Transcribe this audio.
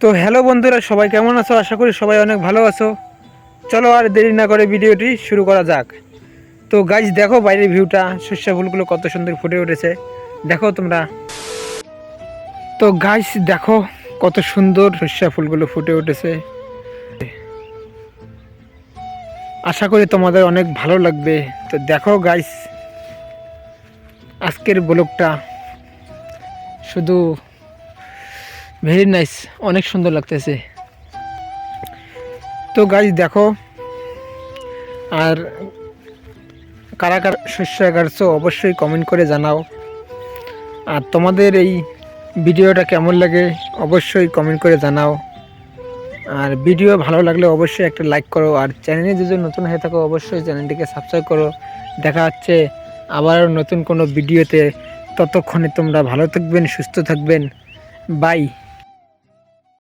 তো হ্যালো বন্ধুরা, সবাই কেমন আছো? আশা করি সবাই অনেক ভালো আছো। চলো আর দেরি না করে ভিডিওটি শুরু করা যাক। তো গাছ দেখো বাইরের ভিউটা শস্য ফুলগুলো কত সুন্দর ফুটে উঠেছে। দেখো তোমরা। তো গাছ দেখো কত সুন্দর শস্য ফুলগুলো ফুটে উঠেছে। আশা করি তোমাদের অনেক ভালো লাগবে। তো দেখো গাইস আজকের ব্লগটা শুধু ভেরি নাইস অনেক সুন্দর লাগতেছে। তো গাছ দেখো, আর কারা কারা শস্য কাটছো অবশ্যই কমেন্ট করে জানাও। আর তোমাদের এই ভিডিওটা কেমন লাগে অবশ্যই কমেন্ট করে জানাও। আর ভিডিও ভালো লাগলে অবশ্যই একটা লাইক করো। আর চ্যানেলে যদি নতুন হয়ে থাকো, অবশ্যই চ্যানেলটিকে সাবস্ক্রাইব করো। দেখা হচ্ছে আবার নতুন কোনো ভিডিওতে। ততক্ষণে তোমরা ভালো থাকবেন, সুস্থ থাকবেন। বাই